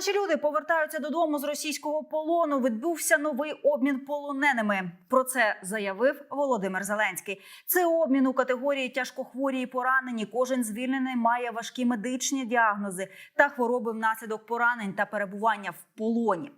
Наші люди повертаються додому з російського полону. Відбувся новий обмін полоненими. Про це заявив Володимир Зеленський. Це обмін у категорії тяжкохворі і поранені. Кожен звільнений має важкі медичні діагнози та хвороби внаслідок поранень та перебування в полоні.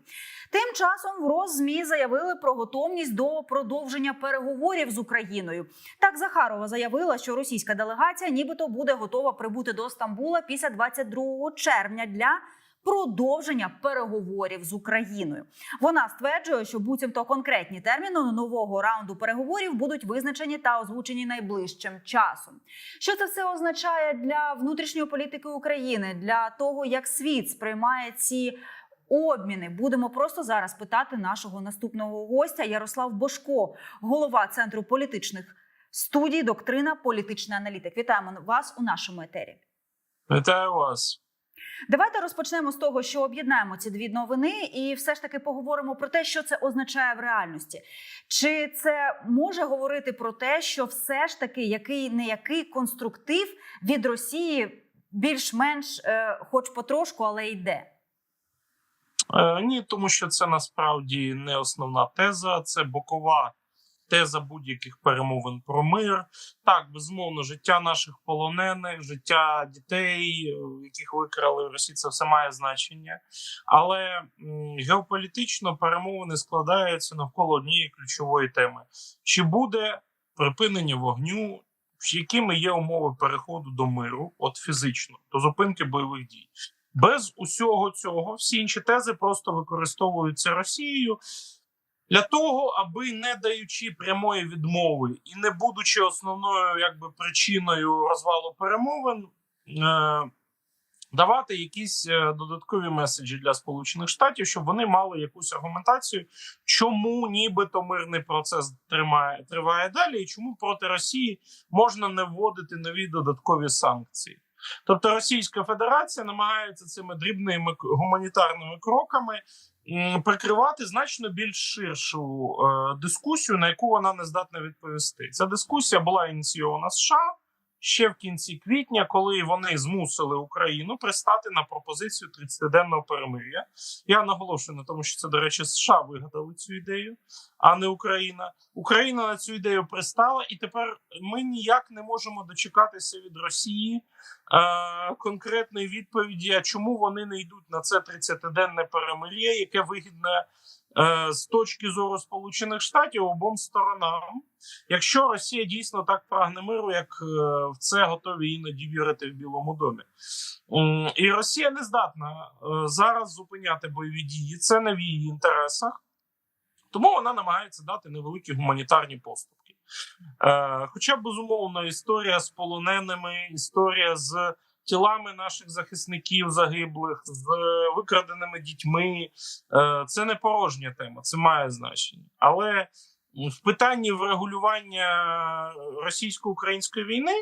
Тим часом в Роззмі заявили про готовність до продовження переговорів з Україною. Так Захарова заявила, що російська делегація, нібито, буде готова прибути до Стамбула після 22 червня для продовження переговорів з Україною. Вона стверджує, що буцімто конкретні терміни нового раунду переговорів будуть визначені та озвучені найближчим часом. Що це все означає для внутрішньої політики України, для того, як світ сприймає ці обміни? Будемо просто зараз питати нашого наступного гостя Ярослав Бошко, голова центру політичних студій, доктрина, політичний аналітик. Вітаємо вас у нашому етері. Вітаю вас. Давайте розпочнемо з того, що об'єднаємо ці дві новини, і все ж таки поговоримо про те, що це означає в реальності. Чи це може говорити про те, що все ж таки який не який конструктив від Росії більш-менш, е, хоч потрошку, але йде? Е, ні, тому що це насправді не основна теза, це бокова теза будь-яких перемовин про мир. Так, безумовно, життя наших полонених, життя дітей, е, яких викрали в Росії, це все має значення. Але геополітично перемовини складаються навколо однієї ключової теми: чи буде припинення вогню? Якими є умови переходу до миру, от фізично, до зупинки бойових дій, без усього цього всі інші тези просто використовуються Росією для того, аби не даючи прямої відмови і не будучи основною якби причиною розвалу перемовин, е- давати якісь е, додаткові меседжі для Сполучених Штатів, щоб вони мали якусь аргументацію, чому нібито мирний процес тримає триває далі, і чому проти Росії можна не вводити нові додаткові санкції. Тобто Російська Федерація намагається цими дрібними гуманітарними кроками прикривати значно більш ширшу е, дискусію, на яку вона не здатна відповісти. Ця дискусія була ініційована США ще в кінці квітня, коли вони змусили Україну пристати на пропозицію 30-денного перемир'я. Я наголошую на тому, що це, до речі, США вигадали цю ідею, а не Україна. Україна на цю ідею пристала, і тепер ми ніяк не можемо дочекатися від Росії е, конкретної відповіді, а чому вони не йдуть на це 30-денне перемир'я, яке вигідне з точки зору Сполучених Штатів обом сторонам. Якщо Росія дійсно так прагне миру, як е, в це готові іноді вірити в Білому домі, і Росія не здатна е, зараз зупиняти бойові дії. Це не в її інтересах, тому вона намагається дати невеликі гуманітарні поступки. Е, Хоча безумовно історія з полоненими, історія з тілами наших захисників загиблих, з викраденими дітьми. Е, Це не порожня тема, це має значення. Але в питанні врегулювання російсько-української війни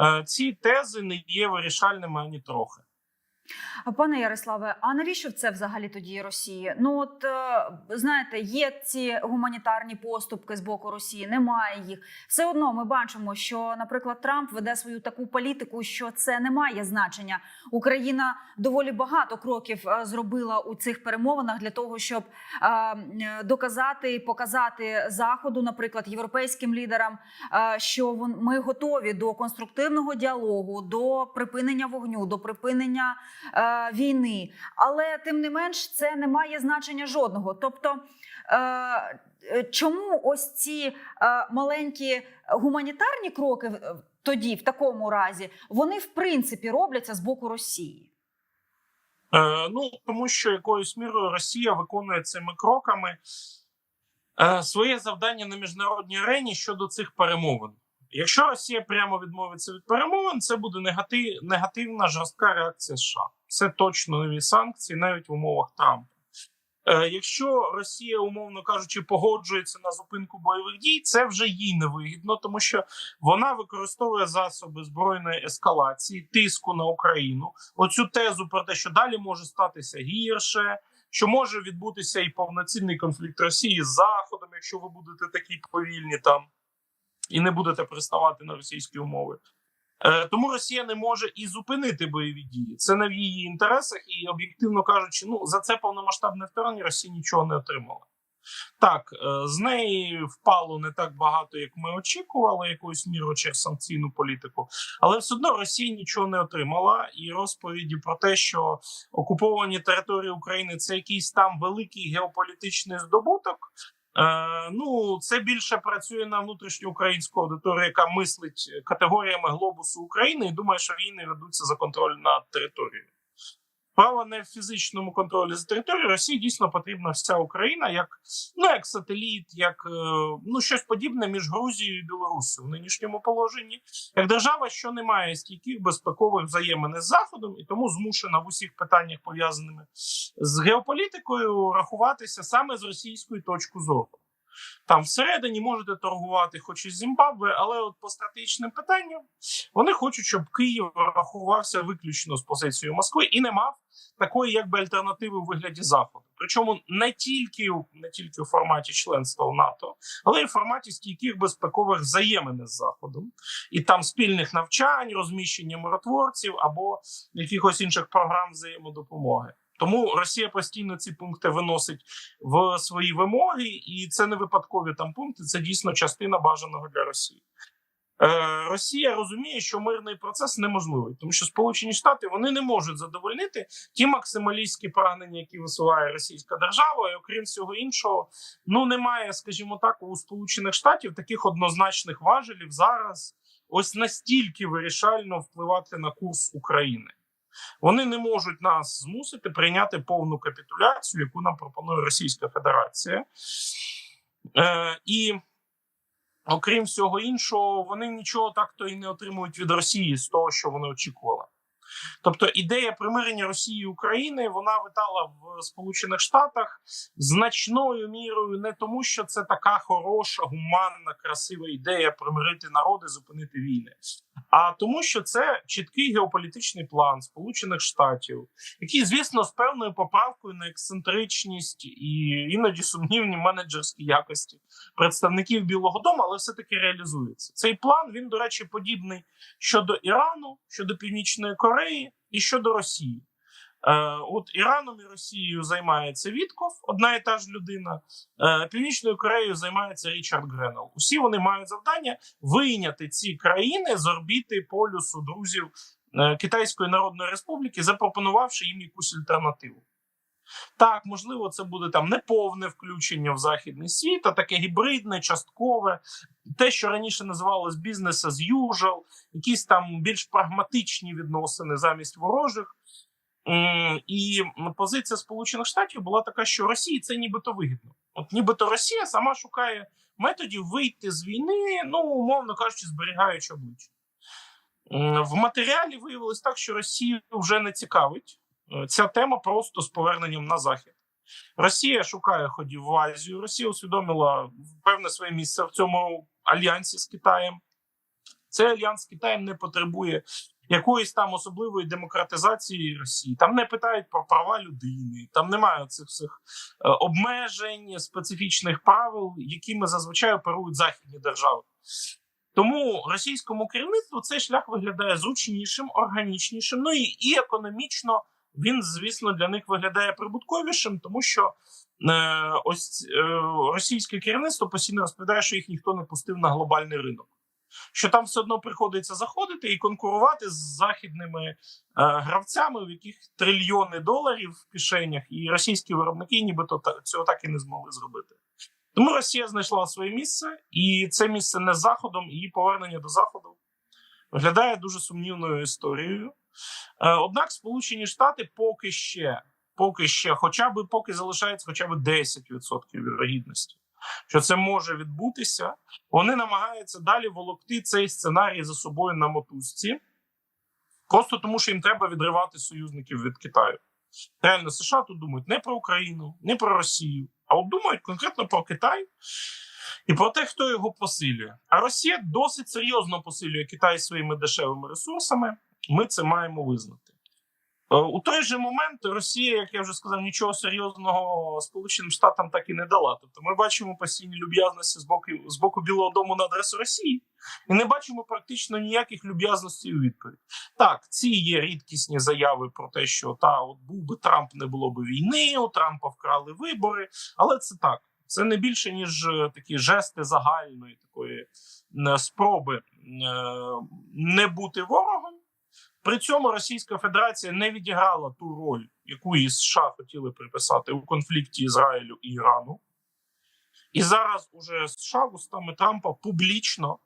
е, ці тези не є вирішальними ані трохи. Пане Ярославе, а навіщо це взагалі тоді Росії? Ну от е, знаєте, є ці гуманітарні поступки з боку Росії, немає їх. Все одно ми бачимо, що, наприклад, Трамп веде свою таку політику, що це не має значення. Україна доволі багато кроків е, зробила у цих перемовинах для того, щоб е, доказати, показати заходу, наприклад, європейським лідерам, що ми готові до конструктивного діалогу, до припинення вогню, до припинення е, війни. Але тим не менш це не має значення жодного. Тобто, е, е, чому ось ці е, маленькі гуманітарні кроки в- тоді, в такому разі, вони в принципі робляться з боку Росії? Е, ну тому що якоюсь мірою Росія виконує цими кроками е, своє завдання на міжнародній арені щодо цих перемовин. Якщо Росія прямо відмовиться від перемовин, це буде негатив, негативна жорстка реакція США. Це точно нові санкції, навіть в умовах Трампа. Е, якщо Росія, умовно кажучи, погоджується на зупинку бойових дій, це вже їй невигідно, тому що вона використовує засоби збройної ескалації, тиску на Україну. Оцю тезу про те, що далі може статися гірше, що може відбутися і повноцінний конфлікт Росії з Заходом, якщо ви будете такі повільні там і не будете приставати на російські умови. Е, Тому Росія не може і зупинити бойові дії. Це не в її інтересах, і об'єктивно кажучи, ну за це повномасштабне вторгнення Росія нічого не отримала. Так, е, з неї впало не так багато, як ми очікували, якоюсь мірою через санкційну політику, але все одно Росія нічого не отримала. І розповіді про те, що окуповані території України це якийсь там великий геополітичний здобуток. Е, ну, це більше працює на внутрішню українську аудиторію, яка мислить категоріями глобусу України і думає, що війни ведуться за контроль над територією. Справа не в фізичному контролі за територією. Росії дійсно потрібна вся Україна як ну як сателіт, як е, ну щось подібне між Грузією і Білоруссю в нинішньому положенні, як держава, що не має стійких безпекових взаємин із заходом, і тому змушена в усіх питаннях пов'язаними з геополітикою рахуватися саме з російської точки зору. Там всередині можете торгувати, хоч і Зімбабве, але от по стратегічним питанням вони хочуть, щоб Київ рахувався виключно з позицією Москви і не мав такої, якби альтернативи у вигляді заходу. Причому не тільки у- не тільки у форматі членства в НАТО, але й в форматі стійких безпекових взаємин з заходом, і там спільних навчань, розміщення миротворців або якихось інших програм взаємодопомоги. Тому Росія постійно ці пункти виносить в свої вимоги, і це не випадкові там пункти. Це дійсно частина бажаного для Росії. Е, Росія розуміє, що мирний процес неможливий, тому що Сполучені Штати вони не можуть задовольнити ті максималістські прагнення, які висуває Російська держава. І окрім всього іншого, ну немає, скажімо так, у Сполучених Штатів таких однозначних важелів зараз ось настільки вирішально впливати на курс України. Вони не можуть нас змусити прийняти повну капітуляцію, яку нам пропонує Російська Федерація. Е, і окрім всього іншого, вони нічого так то і не отримують від Росії з того, що вони очікували. Тобто ідея примирення Росії і України вона витала в Сполучених Штатах значною мірою не тому, що це така хороша, гуманна, красива ідея примирити народи, зупинити війни, а тому, що це чіткий геополітичний план Сполучених Штатів, який, звісно, з певною поправкою на ексцентричність і іноді сумнівні менеджерські якості представників Білого Дому, але все таки реалізується. Цей план він, до речі, подібний щодо Ірану, щодо Північної Кореї і щодо Росії. Е, от Іраном і Росією займається Вітков, одна і та ж людина. Е, Північною Кореєю займається Річард Гренел. Усі вони мають завдання вийняти ці країни з орбіти полюсу друзів е, Китайської Народної Республіки, запропонувавши їм якусь альтернативу. Так, можливо, це буде там неповне включення в західний світ, а таке гібридне, часткове, те, що раніше називалось бізнес as usual, якісь там більш прагматичні відносини замість ворожих. М, І позиція Сполучених Штатів була така, що Росії це нібито вигідно. От нібито Росія сама шукає методів вийти з війни, ну умовно кажучи, зберігаючи обличчя. В матеріалі виявилось так, що Росію вже не цікавить е, ця тема просто з поверненням на захід. Росія шукає ходів в Азію. Росія усвідомила певне своє місце в цьому альянсі з Китаєм. Цей альянс з Китаєм не потребує якоїсь там особливої демократизації Росії. Там не питають про права людини, там немає цих всіх е, обмежень, специфічних правил, якими зазвичай оперують західні держави. Тому російському керівництву цей шлях виглядає зручнішим, органічнішим. Ну і, і економічно він, звісно, для них виглядає прибутковішим, тому що е, ось е, російське керівництво постійно розповідає, що їх ніхто не пустив на глобальний ринок. Що там все одно приходиться заходити і конкурувати з західними е, гравцями, в яких трильйони доларів в кишенях, і російські виробники нібито та, цього так і не змогли зробити. Тому Росія знайшла своє місце, і це місце не заходом, і її повернення до заходу виглядає дуже сумнівною історією. Е, Однак Сполучені Штати поки ще, поки ще, хоча б поки залишається хоча б 10% вірогідності, що це може відбутися. Вони намагаються далі волокти цей сценарій за собою на мотузці, просто тому, що їм треба відривати союзників від Китаю. Реально, США тут думають не про Україну, не про Росію, а от думають конкретно про Китай і про те, хто його посилює. А Росія досить серйозно посилює Китай своїми дешевими ресурсами. Ми це маємо визнати. Е, У той же момент Росія, як я вже сказав, нічого серйозного Сполученим Штатам так і не дала. Тобто ми бачимо постійні люб'язності з боку з боку Білого Дому на адресу Росії, і не бачимо практично ніяких люб'язностей у відповідь. Так, ці є рідкісні заяви про те, що та от був би Трамп, не було б війни, у Трампа вкрали вибори, але це так. Це не більше ніж е, такі жести загальної такої е, спроби не бути ворогом. При цьому Російська Федерація не відіграла ту роль, яку і США хотіли приписати у конфлікті Ізраїлю і Ірану. І зараз уже США устами Трампа публічно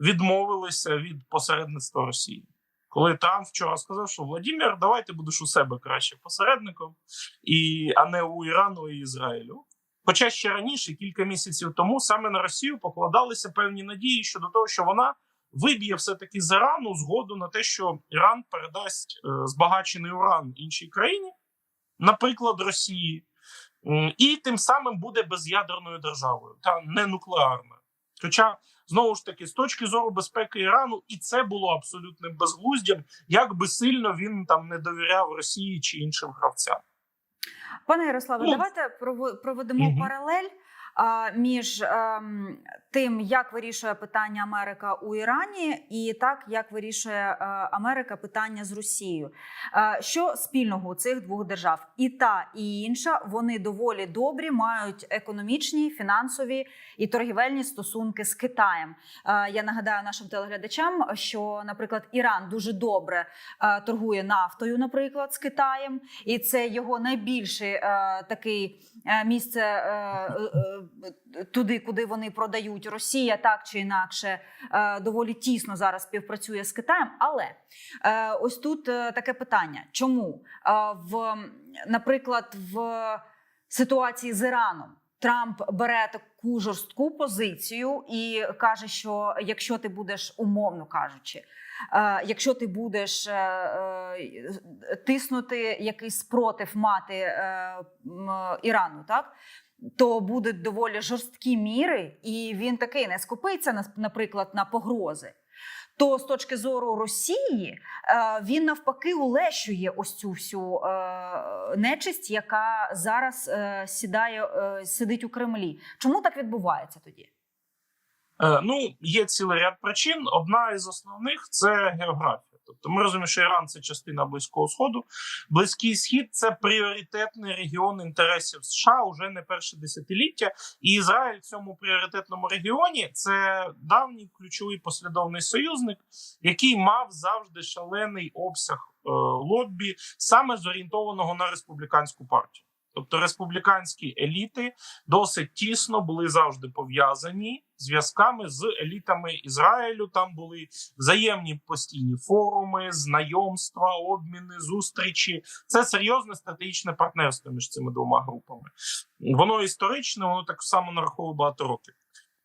відмовилися від посередництва Росії. Коли Трамп вчора сказав, що Владимир, давай ти будеш у себе краще посередником, і, а не у Ірану і Ізраїлю. Хоча ще раніше, кілька місяців тому, саме на Росію покладалися певні надії щодо того, що вона виб'є все-таки з Ірану згоду на те, що Іран передасть е, збагачений уран іншій країні, наприклад, Росії, і тим самим буде без'ядерною державою, та не нуклеарною. Хоча знову ж таки, з точки зору безпеки Ірану, і це було абсолютним безглуздям, як би сильно він там не довіряв Росії чи іншим гравцям. Пане Ярославе, Ну, давайте проведемо мгм. паралель між ем, тим, як вирішує питання Америка у Ірані, і так як вирішує е, Америка питання з Росією. Е, що спільного у цих двох держав? І та, і інша вони доволі добрі, мають економічні, фінансові і торгівельні стосунки з Китаєм. Е, я нагадаю нашим телеглядачам, що, наприклад, Іран дуже добре торгує нафтою, наприклад, з Китаєм, і це його найбільший такий місце туди, куди вони продають. Росія так чи інакше е, доволі тісно зараз співпрацює з Китаєм. Але е, ось тут е, таке питання: чому в, наприклад, в ситуації з Іраном? Трамп бере таку жорстку позицію і каже, що якщо ти будеш умовно кажучи, якщо ти будеш тиснути якийсь спротив мати Ірану, так то будуть доволі жорсткі міри, і він такий не скупиться на- наприклад, на погрози. То з точки зору Росії е, він навпаки улещує ось цю всю е, нечисть, яка зараз е, сідає, сидить у Кремлі. Чому так відбувається тоді? Е, Ну, є цілий ряд причин. Одна із основних це географія. Тобто, ми розуміємо, що Іран це частина близького сходу. Близький схід це пріоритетний регіон інтересів США уже не перше десятиліття. І Ізраїль в цьому пріоритетному регіоні це давній ключовий послідовний союзник, який мав завжди шалений обсяг е, лоббі, саме зорієнтованого на республіканську партію. Тобто республіканські еліти досить тісно були завжди пов'язані зв'язками з елітами Ізраїлю. Там були взаємні постійні форуми, знайомства, обміни, зустрічі. Це серйозне стратегічне партнерство між цими двома групами. Воно історичне, воно так само нараховує багато років.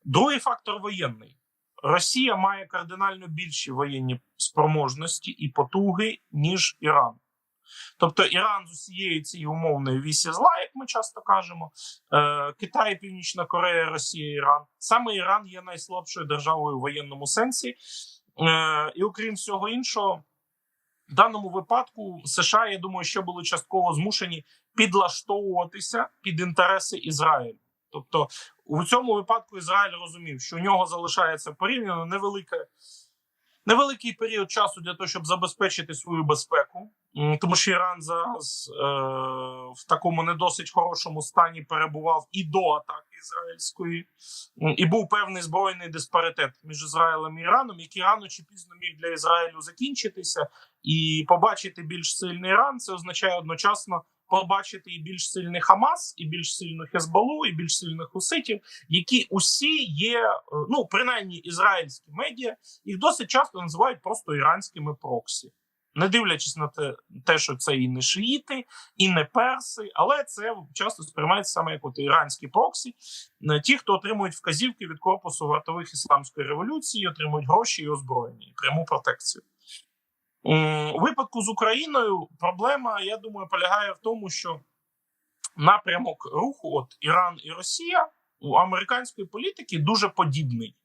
Другий фактор воєнний. Росія має кардинально більші воєнні спроможності і потуги, ніж Іран. Тобто Іран з усієї цієї умовної вісі зла, як ми часто кажемо, е, Китай, Північна Корея, Росія, Іран. Саме Іран є найслабшою державою в воєнному сенсі. Е, і окрім всього іншого, в даному випадку США, я думаю, що були частково змушені підлаштовуватися під інтереси Ізраїлю. Тобто, у цьому випадку Ізраїль розумів, що у нього залишається порівняно невелика. Невеликий період часу для того, щоб забезпечити свою безпеку, тому що Іран зараз е, в такому не досить хорошому стані перебував і до атаки ізраїльської, і був певний збройний диспаритет між Ізраїлем і Іраном, який рано чи пізно міг для Ізраїлю закінчитися, і побачити більш сильний Іран це означає одночасно побачити і більш сильний Хамас, і більш сильну Хезбалу, і більш сильних хуситів, які усі є, е, ну принаймні ізраїльські медіа, їх досить часто називають просто іранськими проксі. Не дивлячись на те, те, що це і не шиїти, і не перси, але це часто сприймається саме як от іранські проксі. Е, Ті, хто отримують вказівки від корпусу вартових ісламської революції, отримують гроші і озброєння, і пряму протекцію. У випадку з Україною проблема, я думаю, полягає в тому, що напрямок руху, от Іран і Росія у американської політики дуже подібний.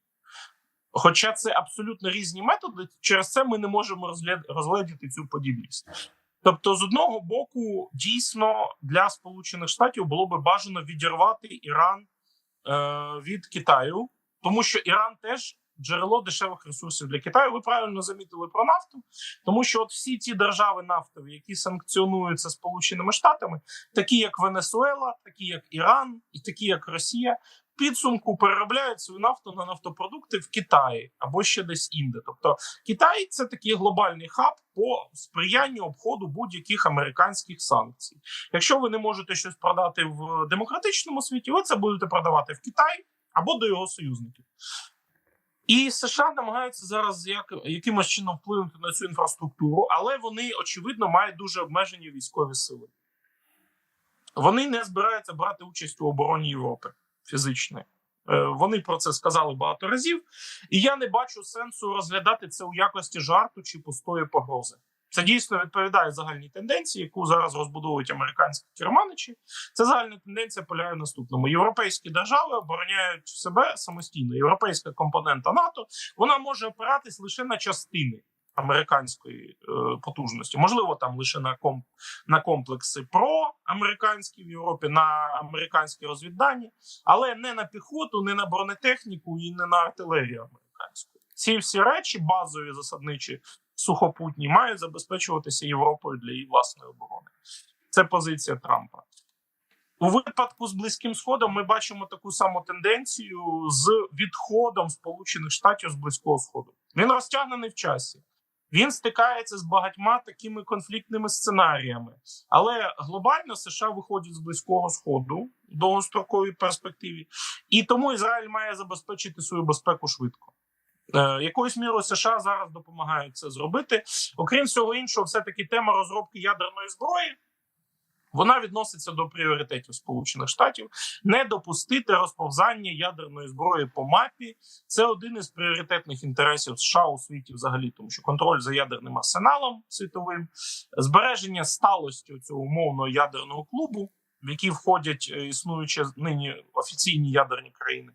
Хоча це абсолютно різні методи, через це ми не можемо розгляд... розглядіти цю подібність. Тобто, з одного боку, дійсно для Сполучених Штатів було би бажано відірвати Іран е, від Китаю, тому що Іран теж джерело дешевих ресурсів для Китаю. Ви правильно замітили про нафту, тому що от всі ті держави нафтові, які санкціонуються Сполученими Штатами, такі як Венесуела, такі як Іран і такі як Росія, підсумку переробляють свою нафту на нафтопродукти в Китаї або ще десь інде. Тобто Китай це такий глобальний хаб по сприянню обходу будь-яких американських санкцій. Якщо ви не можете щось продати в демократичному світі, ви це будете продавати в Китай або до його союзників. І США намагаються зараз як, якимось чином вплинути на цю інфраструктуру, але вони очевидно мають дуже обмежені військові сили. Вони не збираються брати участь у обороні Європи фізичної. Е, Вони про це сказали багато разів, і я не бачу сенсу розглядати це у якості жарту чи пустої погрози. Це дійсно відповідає загальній тенденції, яку зараз розбудовують американські керманичі. Це загальна тенденція полягає наступному: європейські держави обороняють себе самостійно. Європейська компонента НАТО вона може опиратись лише на частини американської е, потужності, можливо, там лише на комп на комплекси проамериканські в Європі, на американські розвіддані, але не на піхоту, не на бронетехніку і не на артилерію американську. Ці всі речі, базові засадничі сухопутні, мають забезпечуватися Європою для її власної оборони. Це позиція Трампа. У випадку з близьким сходом ми бачимо таку саму тенденцію з відходом Сполучених Штатів з близького сходу. Він розтягнений в часі. Він стикається з багатьма такими конфліктними сценаріями, але глобально США виходять з близького сходу в довгостроковій перспективі, і тому Ізраїль має забезпечити свою безпеку швидко. Е, якоюсь мірою США зараз допомагають це зробити. Окрім всього іншого, все таки тема розробки ядерної зброї. Вона відноситься до пріоритетів Сполучених Штатів не допустити розповзання ядерної зброї по мапі. Це один із пріоритетних інтересів США у світі, взагалі, тому що контроль за ядерним арсеналом світовим, збереження сталості цього умовного ядерного клубу, в який входять е, існуючі нині офіційні ядерні країни.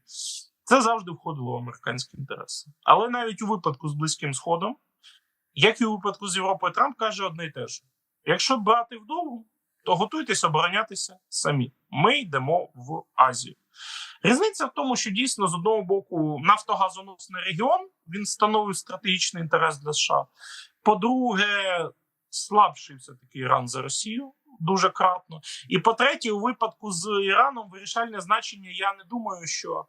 Це завжди входило в американські інтереси. Але навіть у випадку з близьким сходом, як і у випадку з Європою, Трамп каже одне й те ж: якщо брати вдовгу, то готуйтесь оборонятися самі. Ми йдемо в Азію. Різниця в тому, що дійсно з одного боку нафтогазоносний регіон він становить стратегічний інтерес для США. По-друге, слабший все таки Іран за Росію дуже кратно. І по-третє, у випадку з Іраном вирішальне значення. Я не думаю, що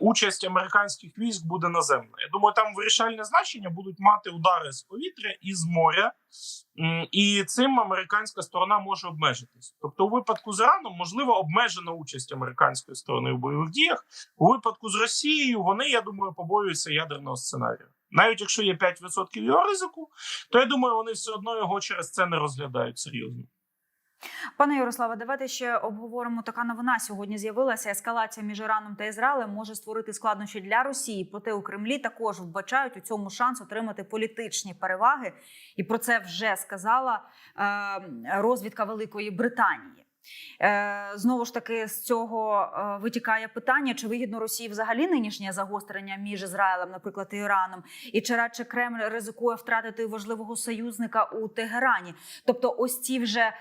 участь американських військ буде наземна. Я думаю, там вирішальне значення будуть мати удари з повітря і з моря, і цим американська сторона може обмежитись. Тобто, у випадку з Іраном можливо обмежена участь американської сторони в бойових діях. У випадку з Росією вони, я думаю, побоюються ядерного сценарію. Навіть якщо є 5% його ризику, то я думаю, вони все одно його через це не розглядають серйозно. Пане Ярославе, давайте ще обговоримо. Така новина сьогодні з'явилася. Ескалація між Іраном та Ізраїлем може створити складнощі для Росії. Проте у Кремлі також вбачають у цьому шанс отримати політичні переваги, і про це вже сказала е, розвідка Великої Британії. Е, Знову ж таки, з цього е, витікає питання: чи вигідно Росії взагалі нинішнє загострення між Ізраїлем, наприклад, і Іраном, і чи радше Кремль ризикує втратити важливого союзника у Тегерані? Тобто, ось ці вже е,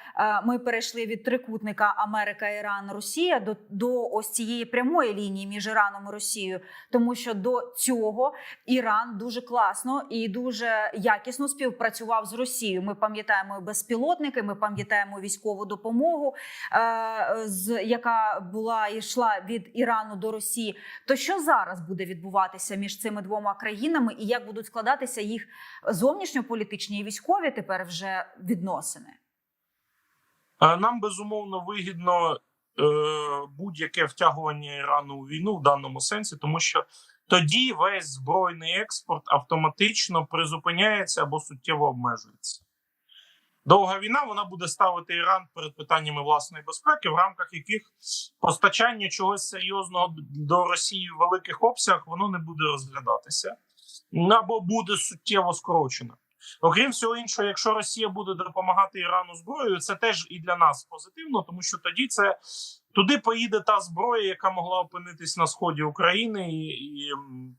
ми перейшли від трикутника Америка, Іран, Росія до, до ось цієї прямої лінії між Іраном і Росією, тому що до цього Іран дуже класно і дуже якісно співпрацював з Росією. Ми пам'ятаємо безпілотники, ми пам'ятаємо військову допомогу з яка була йшла від Ірану до Росії. То що зараз буде відбуватися між цими двома країнами, і як будуть складатися їх зовнішньополітичні і військові тепер вже відносини? Е, Нам безумовно вигідно е, будь-яке втягування Ірану у війну в даному сенсі, тому що тоді весь збройний експорт автоматично призупиняється або суттєво обмежується. Довга війна вона буде ставити Іран перед питаннями власної безпеки, в рамках яких постачання чогось серйозного до Росії в великих обсягах воно не буде розглядатися або буде суттєво скорочено. Окрім всього іншого, якщо Росія буде допомагати Ірану зброєю, це теж і для нас позитивно, тому що тоді це туди поїде та зброя, яка могла опинитись на сході України, і, і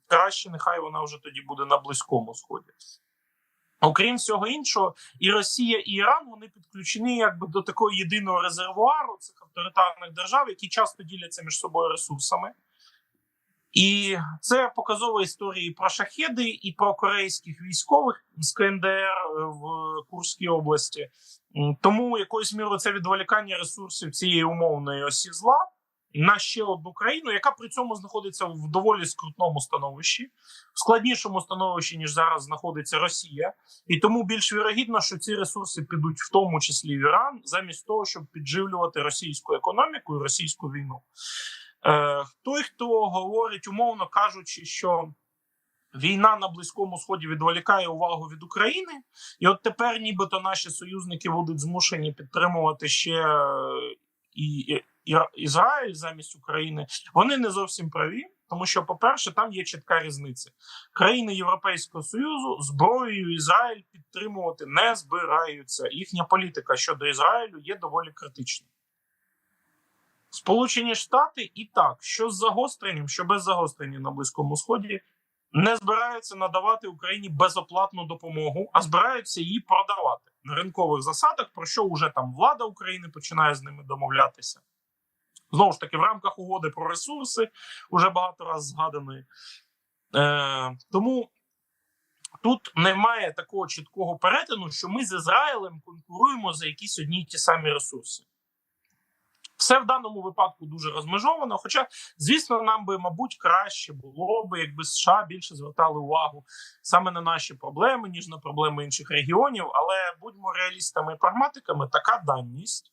краще нехай вона вже тоді буде на близькому сході. Окрім всього іншого, і Росія, і Іран вони підключені якби до такого єдиного резервуару цих авторитарних держав, які часто діляться між собою ресурсами. І це показова історія і про шахеди, і про корейських військових з КНДР е, в Курській області. Тому якоюсь мірою це відволікання ресурсів цієї умовної осі зла на ще одну країну, яка при цьому знаходиться в доволі скрутному становищі, в складнішому становищі ніж зараз знаходиться Росія, і тому більш вірогідно, що ці ресурси підуть в тому числі в Іран, замість того, щоб підживлювати російську економіку і російську війну. Е, той, хто говорить, умовно кажучи, що війна на Близькому Сході відволікає увагу від України, і от тепер, нібито наші союзники будуть змушені підтримувати ще е, і, Ізраїль замість України. Вони не зовсім праві, тому що, по-перше, там є чітка різниця. Країни Європейського Союзу зброєю Ізраїль підтримувати не збираються. Їхня політика щодо Ізраїлю є доволі критичною. Сполучені Штати і так, що з загостренням, що без загострення на Близькому Сході, не збираються надавати Україні безоплатну допомогу, а збираються її продавати на ринкових засадах, про що вже там влада України починає з ними домовлятися. Знову ж таки, в рамках угоди про ресурси, уже багато разів згаданої. Е, тому тут немає такого чіткого перетину, що ми з Ізраїлем конкуруємо за якісь одні ті самі ресурси. Все в даному випадку дуже розмежовано. Хоча, звісно, нам би, мабуть, краще було б, якби США більше звертали увагу саме на наші проблеми, ніж на проблеми інших регіонів. Але будьмо реалістами і прагматиками, така даність.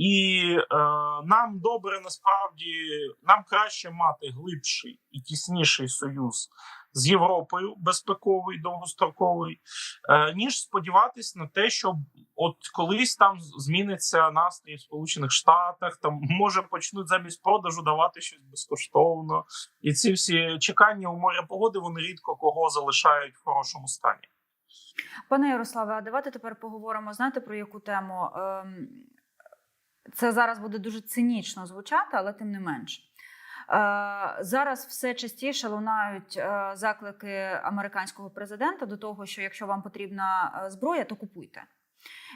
І е, нам добре насправді нам краще мати глибший і тісніший союз з Європою, безпековий, довгостроковий, е, ніж сподіватись на те, що от колись там зміниться настрій в Сполучених Штатах, там може почнуть замість продажу давати щось безкоштовно, і ці всі чекання у моря погоди вони рідко кого залишають в хорошому стані. Пане Ярославе, а давайте тепер поговоримо. Знаєте про яку тему? Це зараз буде дуже цинічно звучати, але тим не менш. Е, Зараз все частіше лунають е, заклики американського президента до того, що якщо вам потрібна е, зброя, то купуйте.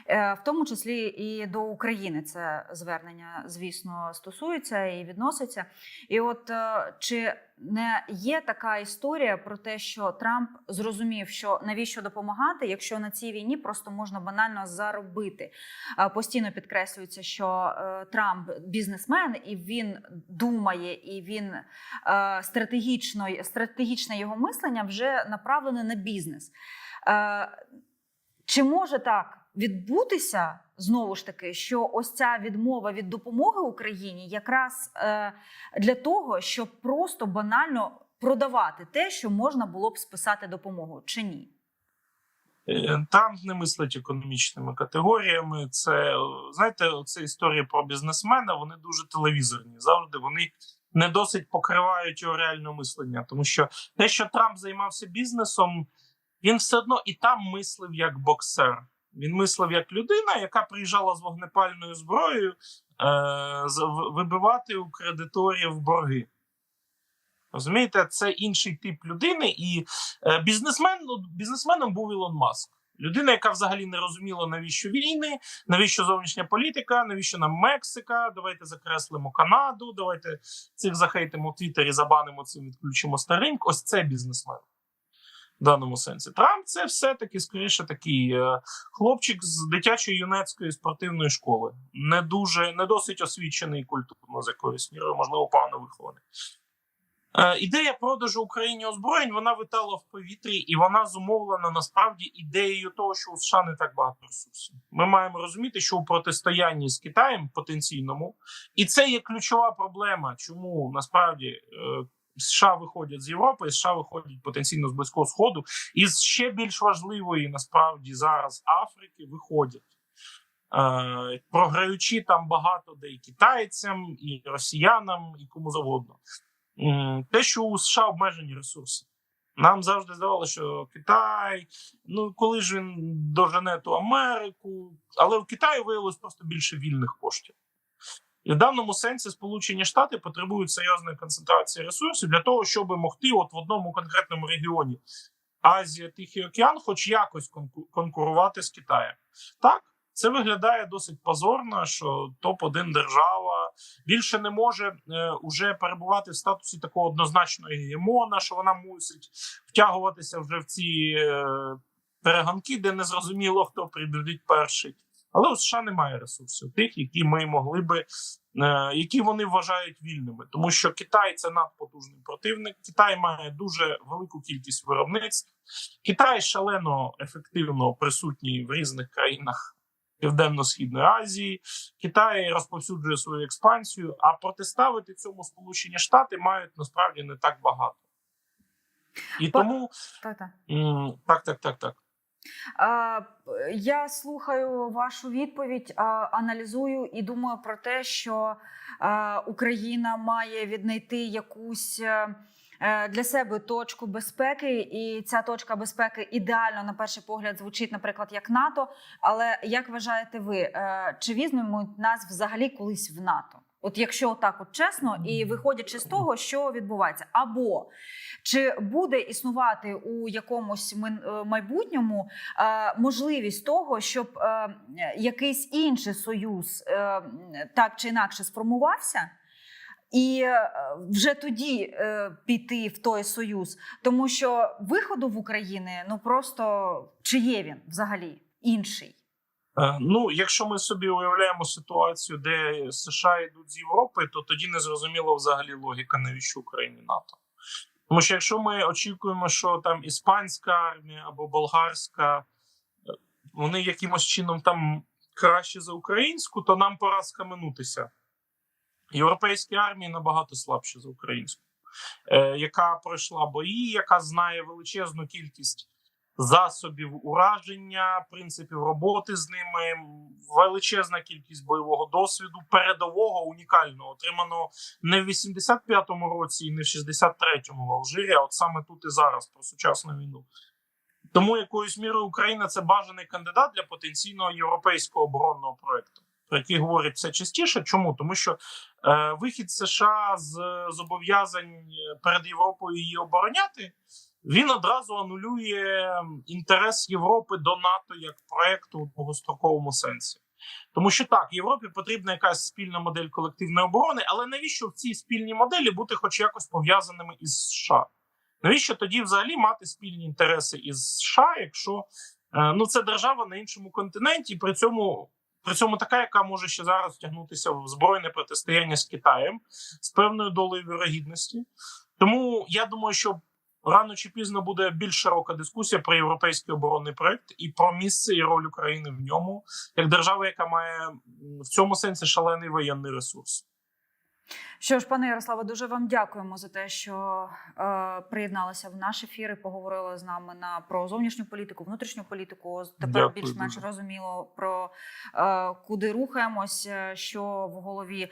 Е, В тому числі і до України це звернення, звісно, стосується і відноситься. І от е, чи не є така історія про те, що Трамп зрозумів, що навіщо допомагати, якщо на цій війні просто можна банально заробити? Е, Постійно підкреслюється, що Трамп бізнесмен, і він думає, і він стратегічно стратегічне його мислення вже направлене на бізнес. Чи може так відбутися знову ж таки, що ось ця відмова від допомоги Україні якраз е, для того, щоб просто банально продавати те, що можна було б списати допомогу, чи ні? Трамп не мислить економічними категоріями. Це знаєте, це історії про бізнесмена. Вони дуже телевізорні. Завжди вони не досить покривають його реальне мислення, тому що те, що Трамп займався бізнесом, він все одно і там мислив як боксер. Він мислив як людина, яка приїжджала з вогнепальною зброєю е, вибивати у кредиторів борги. Розумієте, це інший тип людини, і е, бізнесмен, ну, бізнесменом був Ілон Маск. Людина, яка взагалі не розуміла, навіщо війни, навіщо зовнішня політика, навіщо нам Мексика. Давайте закреслимо Канаду, давайте цих захейтимо в Твіттері, забанимо цим, відключимо старинк. Ось це бізнесмен даному сенсі. Трамп це все-таки скоріше такий е, хлопчик з дитячої юнацької спортивної школи, не дуже не досить освічений культурно з якоюсь мірою, можливо, погано вихований. Е, Ідея продажу Україні озброєнь вона витала в повітрі, і вона зумовлена насправді ідеєю того, що у США не так багато ресурсів. Ми маємо розуміти, що у протистоянні з Китаєм потенційному, і це є ключова проблема, чому насправді е, США виходять з Європи, США виходять потенційно з близького сходу, і з ще більш важливої насправді зараз Африки виходять. Е, програючи там багато де і китайцям, і росіянам, і кому завгодно. Те, що у США обмежені ресурси. Нам завжди здавалося, що Китай, ну коли ж він дожене ту Америку, але в Китаї виявилось просто більше вільних коштів. І в даному сенсі Сполучені Штати потребують серйозної концентрації ресурсів для того, щоб могти от в одному конкретному регіоні Азія, Тихий океан, хоч якось конку- конкурувати з Китаєм. Так, це виглядає досить позорно, що топ-1 держава більше не може е, уже перебувати в статусі такого однозначного гегемона, що вона мусить втягуватися вже в ці е, перегонки, де не зрозуміло, хто прибіжить перший. Але у США немає ресурсів тих, які ми могли би, е, які вони вважають вільними, тому що Китай це надпотужний противник. Китай має дуже велику кількість виробництв. Китай шалено ефективно присутній в різних країнах Південно-східної Азії. Китай розповсюджує свою експансію, а протиставити цьому Сполучені Штати мають насправді не так багато. І Па- тому Так, так. так, так, я слухаю вашу відповідь, аналізую і думаю про те, що Україна має віднайти якусь. е, е, Для себе точку безпеки, і ця точка безпеки ідеально на перший погляд звучить, наприклад, як НАТО. Але як вважаєте ви, е, чи візьмемо нас взагалі колись в НАТО? От якщо так от чесно, і виходячи з того, що відбувається, або чи буде існувати у якомусь е, майбутньому е, можливість того, щоб е, якийсь інший союз так чи інакше сформувався, і вже тоді піти в той союз, тому що виходу в Україні ну просто чи є він взагалі інший? Е, Ну, якщо ми собі уявляємо ситуацію, де США йдуть з Європи, то тоді не зрозуміло взагалі логіка, навіщо Україні НАТО. Тому що якщо ми очікуємо, що там іспанська армія або болгарська, е, вони якимось чином там краще за українську, то нам пора схаменутися. Європейські армії набагато слабші за українську, е, яка пройшла бої, яка знає величезну кількість засобів ураження, принципів роботи з ними, величезна кількість бойового досвіду, передового унікального, отриманого не в 85-му році і не в 63-му в Алжирі, а от саме тут і зараз про сучасну війну. Тому якоюсь мірою Україна це бажаний кандидат для потенційного європейського оборонного проекту, про який говорять все частіше. Чому? Тому що е, вихід США з зобов'язань перед Європою її обороняти він одразу анулює інтерес Європи до НАТО як проекту у довгостроковому сенсі. Тому що так, Європі потрібна якась спільна модель колективної оборони, але навіщо в цій спільній моделі бути хоч якось пов'язаними із США? Навіщо тоді взагалі мати спільні інтереси із США, якщо е, ну це держава на іншому континенті, при цьому при цьому така, яка може ще зараз втягнутися в збройне протистояння з Китаєм з певною долею вірогідності. Тому я думаю, що рано чи пізно буде більш широка дискусія про європейський оборонний проект і про місце і роль України в ньому, як держава, яка має в цьому сенсі шалений воєнний ресурс. Що ж, пане Ярославе, дуже вам дякуємо за те, що е, приєдналися в наш ефір і поговорили з нами на про зовнішню політику, внутрішню політику. Тепер більш-менш розуміло про е, куди рухаємось, е, що в голові.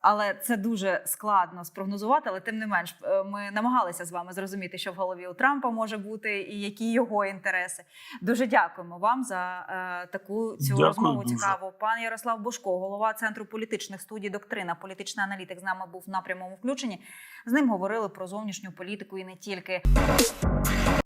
Але це дуже складно спрогнозувати. Але тим не менш, е, ми намагалися з вами зрозуміти, що в голові у Трампа може бути і які його інтереси. Дуже дякуємо вам за е, таку цю Дякую розмову. дуже. Цікаву. Пан Ярослав Бушко, голова центру політичних студій Доктрина, політичний аналітик з нами був на прямому включенні. З ним говорили про зовнішню політику і не тільки.